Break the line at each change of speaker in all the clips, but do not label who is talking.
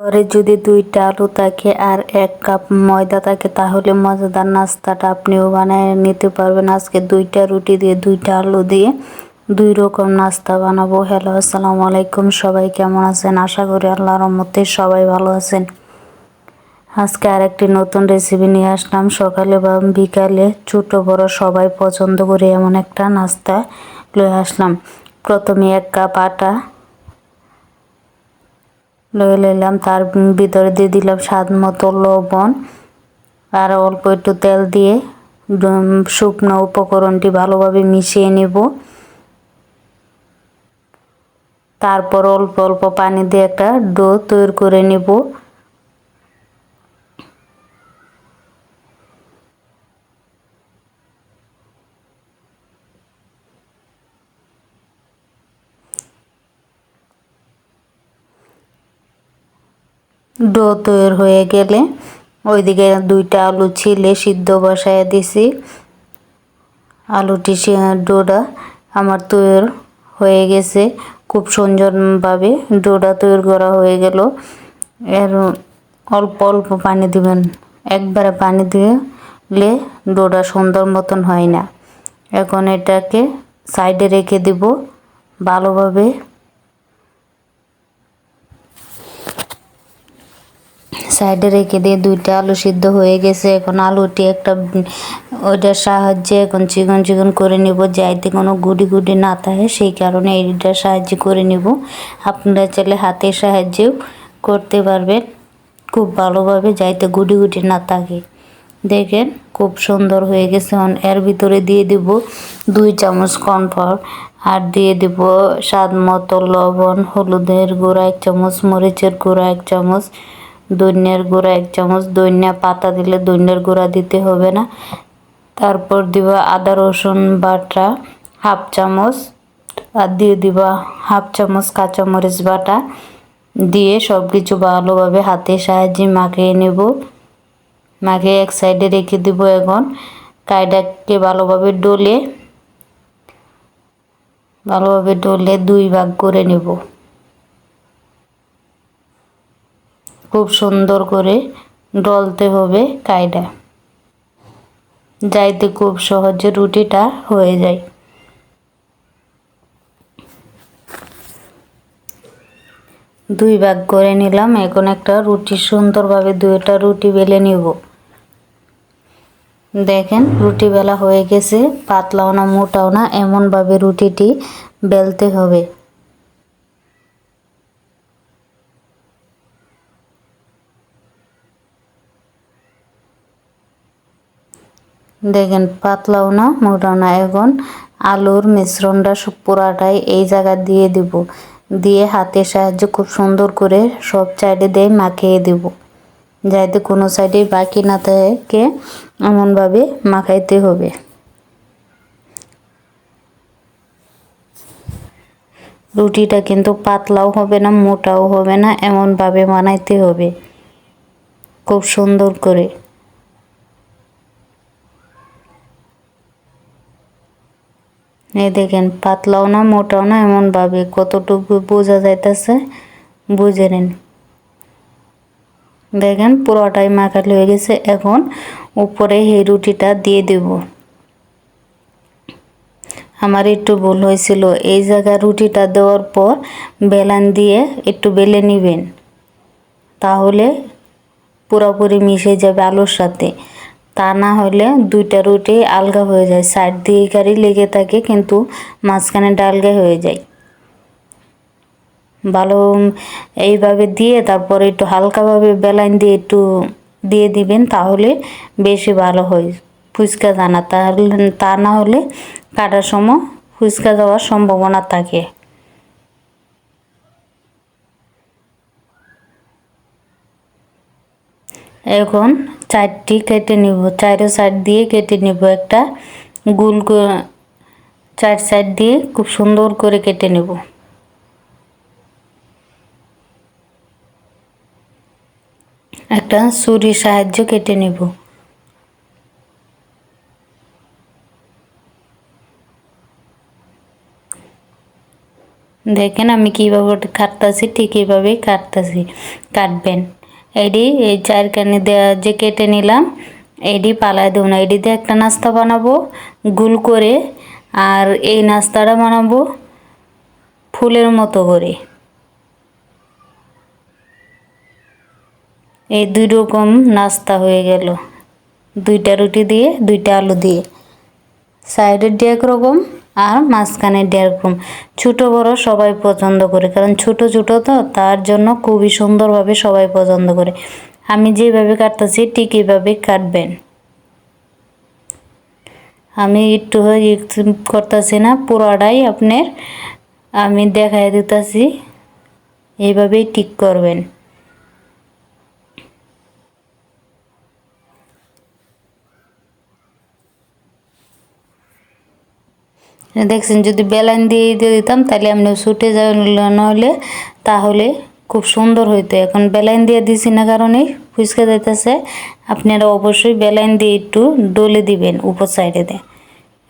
ঘরে যদি দুইটা আলু থাকে আর এক কাপ ময়দা থাকে, তাহলে মজাদার নাস্তাটা আপনিও বানিয়ে নিতে পারবেন। আজকে দুইটা রুটি দিয়ে, দুইটা আলু দিয়ে দুই রকম নাস্তা বানাবো। হ্যালো, আসসালামু আলাইকুম। সবাই কেমন আছেন? আশা করি আল্লাহর রহমতে সবাই ভালো আছেন। আজকে আরেকটি নতুন রেসিপি নিয়ে আসলাম। সকালে বা বিকালে ছোট বড় সবাই পছন্দ করে এমন একটা নাস্তা লয়ে আসলাম। প্রথমে এক কাপ আটা লয়ে নিলাম তার ভিতরে দিয়ে দিলাম স্বাদ মতো লবণ আর অল্প একটু তেল দিয়ে শুকনো উপকরণটি ভালোভাবে মিশিয়ে নেব। তারপর অল্প অল্প পানি দিয়ে একটা ডো তৈরি করে নেব। ডো তৈরি হয়ে গেলে ওইদিকে দুইটা আলু ছিলে সিদ্ধ বসায় দিছি। আলুটি ডোটা আমার তৈরি হয়ে গেছে। খুব সুন্দরভাবে ডোটা তৈরি করা হয়ে গেল। এর অল্প অল্প পানি দিবেন। একবারে পানি দিলে ডোটা সুন্দর মতন হয় না। এখন এটাকে সাইডে রেখে দিব। ভালোভাবে সাইডে রেখে দিয়ে দুইটা আলু সিদ্ধ হয়ে গেছে। এখন আলুটি একটা, ওইটার সাহায্যে এখন চিকন চিকন করে নিব। যাইতে কোনো গুটি গুটি না থাকে, সেই কারণে এইটার সাহায্যে করে নিব। আপনারা চাইলে হাতের সাহায্যেও করতে পারবেন। খুব ভালোভাবে যাইতে গুটি গুটি না থাকে। দেখেন খুব সুন্দর হয়ে গেছে। এর ভিতরে দিয়ে দিব দুই চামচ কর্নফ্লাওয়ার আর দিয়ে দিব স্বাদ মতো লবণ, হলুদের গুঁড়া এক চামচ, মরিচের গুঁড়া এক চামচ ধনিয়ার গুঁড়া এক চামচ, ধনিয়া পাতা দিলে ধনিয়ার গুঁড়া দিতে হবে না। তারপর দিব আদা, রসুন বাটা হাফ চামচ, আর দিয়ে দিবা হাফ চামচ কাঁচামরিচ বাটা। দিয়ে সব কিছু ভালোভাবে হাতের সাহায্যে মাখিয়ে নেব। মাখিয়ে এক সাইডে রেখে দিব এখন কায়ডাকে ভালোভাবে ডলে। ভালোভাবে ডলে দুই ভাগ করে নেব। খুব সুন্দর করে ডলতে হবে কায়দা। যাইতে খুব সহজে রুটিটা হয়ে যায়। দুই ভাগ করে নিলাম, এখন একটা রুটি সুন্দরভাবে দুইটা রুটি বেলে নিব। দেখেন, রুটি বেলা হয়ে গেছে, পাতলাও না, মোটাও না, এমনভাবে রুটিটি বেলতে হবে। দেখেন, পাতলাও না মোটাও না। এখন আলুর মিশ্রণটা পুরাটাই এই জায়গা দিয়ে দিব। দিয়ে হাতের সাহায্যে খুব সুন্দর করে সব সাইডে দিয়ে মাখিয়ে দিব। যাতে কোনো সাইডে বাকি না থাকে, এমনভাবে মাখাইতে হবে। রুটিটা কিন্তু পাতলাও হবে না, মোটাও হবে না, এমনভাবে বানাইতে হবে। খুব সুন্দর করে। এই দেখেন, পাতলাও না, মোটাও না, এমনভাবে কতটুকু বোঝা যাইতেছে, বুঝে নিন। দেখেন, পুরোটাই মাখালি হয়ে গেছে, এখন উপরে এই রুটিটা দিয়ে দেব। আমার একটু ভুল হয়েছিল, এই জায়গায় রুটিটা দেওয়ার পর বেলান দিয়ে একটু বেলে নেবেন, তাহলে পুরোপুরি মিশে যাবে আলুর সাথে। তা না হলে দুইটা রুটি আলগা হয়ে যায়। সাইড দিয়ে গাড়ি লেগে থাকে কিন্তু মাঝখানেটা আলগা হয়ে যায়। ভালো এইভাবে দিয়ে তারপরে একটু হালকাভাবে বেলাইন দিয়ে একটু দিয়ে দিবেন তাহলে বেশি ভালো হয়। ফুচকা জানা তাহলে তা না হলে কাটার সময় ফুচকা যাওয়ার সম্ভাবনা থাকে। এখন চারটি কেটে নিব, চারো সাইড দিয়ে কেটে নিব একটা। গোল চার সাইড দিয়ে খুব সুন্দর করে কেটে নেব। একটা ছুরির সাহায্য কেটে নেব। দেখেন আমি কীভাবে কাটতেছি, ঠিক এইভাবেই কাটতেছি, কাটবেন। এডি, এই চারখানি দেওয়া যে কেটে নিলাম, এডি পালায় দেবো না। এডি দিয়ে একটা নাস্তা বানাবো, গুল করে, আর এই নাস্তাটা বানাবো ফুলের মতো করে। এই দুই রকম নাস্তা হয়ে গেল। দুইটা রুটি দিয়ে, দুইটা আলু দিয়ে। সাইডের দিয়ে একরকম আর মাঝখানে একরকম ছোটো বড় সবাই পছন্দ করে, কারণ ছোট ছোট তো তার জন্য খুবই সুন্দরভাবে সবাই পছন্দ করে। আমি যেভাবে কাটতেছি, ঠিক এইভাবে কাটবেন। আমি একটু করতেছি না, পুরোটাই আপনার, আমি দেখাই দিতেছি। এইভাবেই ঠিক করবেন। দেখছেন, যদি বেলাইন দিয়ে দিয়ে দিতাম, তাহলে আপনি ছুটে যাওয়া নহলে তাহলে খুব সুন্দর হইতো। এখন বেলাইন দিয়ে দিছি না কারণে ফুচকা দিতেছে। আপনারা অবশ্যই বেলাইন দিয়ে একটু ডলে দিবেন উপর সাইডে দিয়ে।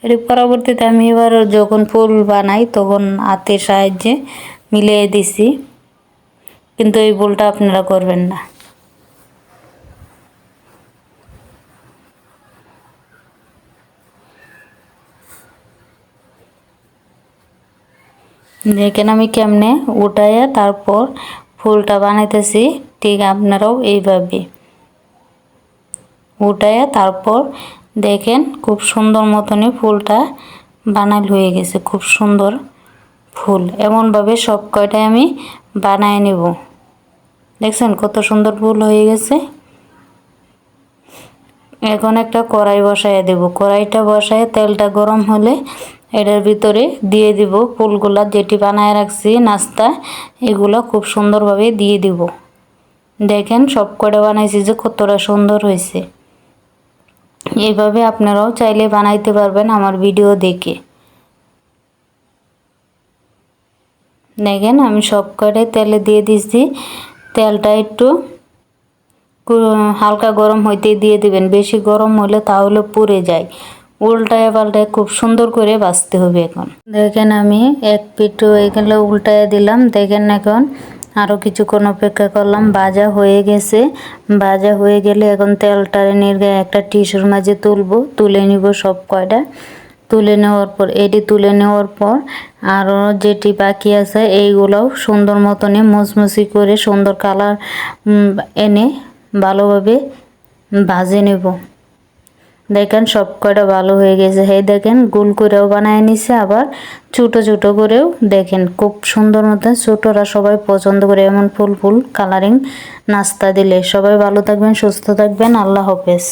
এর পরবর্তীতে আমি এবার যখন ফুল বানাই, তখন হাতের সাহায্যে মিলিয়ে দিছি। কিন্তু এই ভুলটা আপনারা করবেন না। দেখেন আমি কেমনে উঠাইয়া তারপর ফুলটা বানাইতেছি, ঠিক আপনারাও এইভাবে। উঠাইয়া তারপর দেখেন খুব সুন্দর মতনই ফুলটা বানাল হয়ে গেছে, খুব সুন্দর ফুল। এমনভাবে সব কয়টাই আমি বানায় নেব। দেখছেন কত সুন্দর ফুল হয়ে গেছে। এখন একটা কড়াই বসাইয়া দেব। কড়াইটা বসায় তেলটা গরম হলে এটার ভিতরে দিয়ে দিব ফুলগুলা, যেটি বানায় রাখছি, নাস্তা, এগুলো খুব সুন্দরভাবে দিয়ে দিব। দেখেন, সব কটা বানাইছি যে কতটা সুন্দর হয়েছে। এইভাবে আপনারাও চাইলে বানাইতে পারবেন আমার ভিডিও দেখে। দেখেন, আমি সব কটাই তেলে দিয়ে দিচ্ছি তেলটা একটু হালকা গরম হইতে দিয়ে দিবেন। বেশি গরম হলে তাহলে পুড়ে যায়। উল্টায় পাল্টায় খুব সুন্দর করে বাঁচতে হবে এখন। দেখেন আমি এক পিঠু এখানে উল্টায় দিলাম। দেখেন এখন আরও কিছুক্ষণ অপেক্ষা করলাম। ভাজা হয়ে গেছে। ভাজা হয়ে গেলে এখন তেলটারে নির্গায় একটা টিস্যুর মাঝে তুলবো। তুলে নিব সব কয়টা। তুলে নেওয়ার পর, এটি তুলে নেওয়ার পর আরও যেটি বাকি আছে, এইগুলোও সুন্দর মতনে মুচমুচি করে সুন্দর কালার এনে ভালোভাবে ভাজে নেব। দেখেন সব কয়টা ভালো হয়ে গেছে। হে দেখেন গোল করেও বানায় নিছে, আবার ছোটো ছোটো করেও দেখেন খুব সুন্দর মতন ছোটোরা সবাই পছন্দ করে এমন ফুল ফুল কালারিং নাস্তা দিলে। সবাই ভালো থাকবেন, সুস্থ থাকবেন, আল্লাহ হাফেজ।